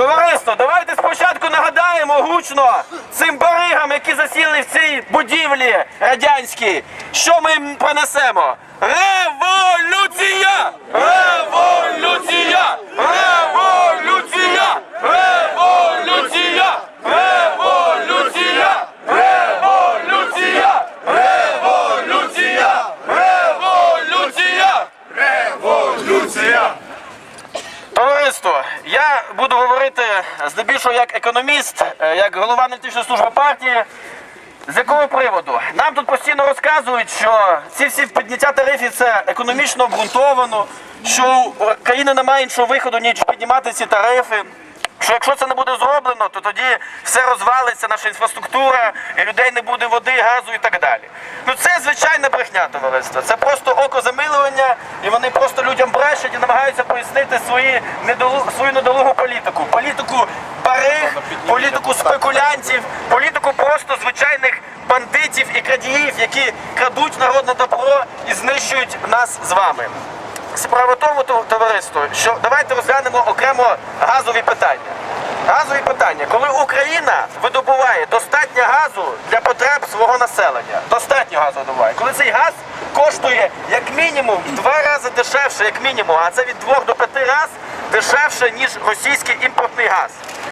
Товариство, давайте спочатку нагадаємо гучно цим баригам, які засіли в цій будівлі радянській, що ми їм принесемо. Товариство, я буду говорити здебільшого як економіст, е, як голова аналітичної служби партії. З якого приводу? Нам тут постійно розказують, що ці всі підняття тарифів це економічно обґрунтовано, що у країни немає іншого виходу, ніж піднімати ці тарифи. Що якщо це не буде зроблено, то тоді все розвалиться, наша інфраструктура, і людей не буде води, газу і так далі. Ну це звичайна брехня, товариство. Це просто окозамилування, і вони просто людям брешуть і намагаються пояснити свої недолу, свою недолугу політику. Політику бариг, політику спекулянтів, політику просто звичайних бандитів і крадіїв, які крадуть народне добро і знищують нас з вами. Справа тому, товариство, що давайте розглянемо окремо газові питання. Газові питання. Коли Україна видобуває достатньо газу для потреб свого населення, достатньо газу видобуває, коли цей газ коштує як мінімум в два рази дешевше, як мінімум, а це від двох до п'яти разів дешевше, ніж російський імпортний газ.